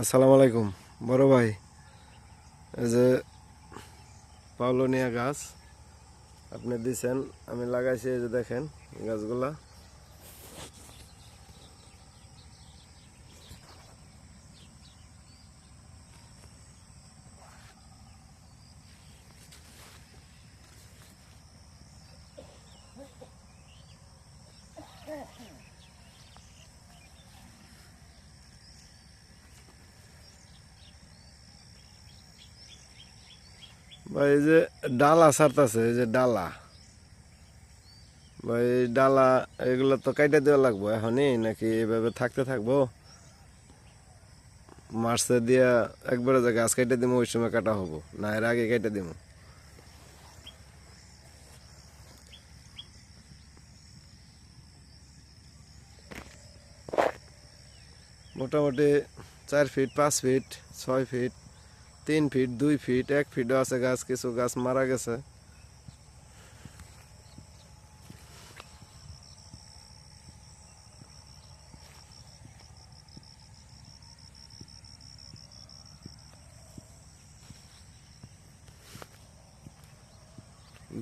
আসসালামু আলাইকুম। বড় ভাই, এই যে পাওলোনিয়া গাছ আপনি দিছেন, আমি লাগাইছি এই যে দেখেন গাছগুলা। ভাই, এই যে ডালা ছাড়তাছে, এই যে ডালা। ভাই, এই ডালা, এগুলো তো কাইটা দেওয়া লাগবো এখনই, নাকি এভাবে থাকতে থাকব? মার্চে দিয়া একবারে যে গাছ কাইটা দিব ওই সময় কাটা হব, না এর আগে কাইটা দিব মোটামুটি চার ফিট, পাঁচ ফিট, ছয় ফিট। তিন ফিট দুই ফিট এক ফিটও আছে গাছ কিছু গাছ মারা গেছে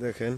দেখেন